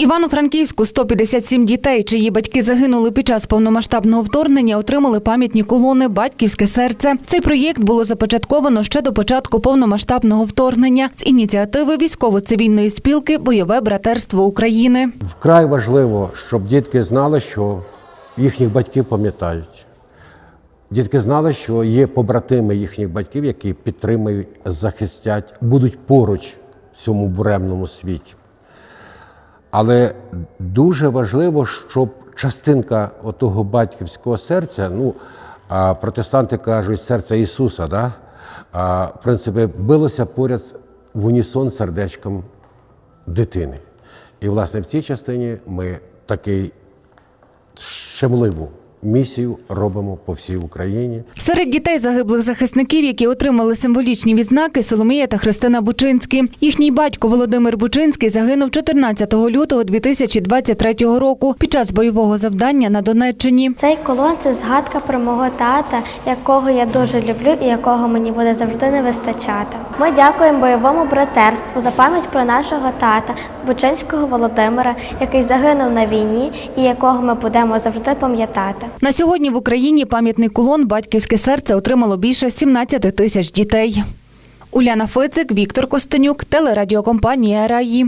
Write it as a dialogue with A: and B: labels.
A: Івано-Франківську 157 дітей, чиї батьки загинули під час повномасштабного вторгнення, отримали пам'ятні колони Батьківське серце. Цей проєкт було започатковано ще до початку повномасштабного вторгнення з ініціативи військово-цивільної спілки Бойове братерство України.
B: Вкрай важливо, щоб дітки знали, що їхніх батьків пам'ятають. Дітки знали, що є побратими їхніх батьків, які підтримують, захистять, будуть поруч в цьому буремному світі. Але дуже важливо, щоб частинка отого батьківського серця, ну, протестанти кажуть, серця Ісуса, да? в принципі, билося поряд в унісон сердечком дитини. І, власне, в цій частині ми такий щемливу місію робимо по всій Україні.
A: Серед дітей загиблих захисників, які отримали символічні відзнаки, Соломія та Христина Бучинські. Їхній батько Володимир Бучинський загинув 14 лютого 2023 року під час бойового завдання на Донеччині.
C: Цей колон це згадка про мого тата, якого я дуже люблю і якого мені буде завжди не вистачати. Ми дякуємо бойовому братерству за пам'ять про нашого тата, Бучинського Володимира, який загинув на війні і якого ми будемо завжди пам'ятати.
A: На сьогодні в Україні пам'ятний кулон Батьківське серце отримало більше 17 тисяч дітей. Уляна Фицик, Віктор Костенюк, телерадіокомпанія Раї.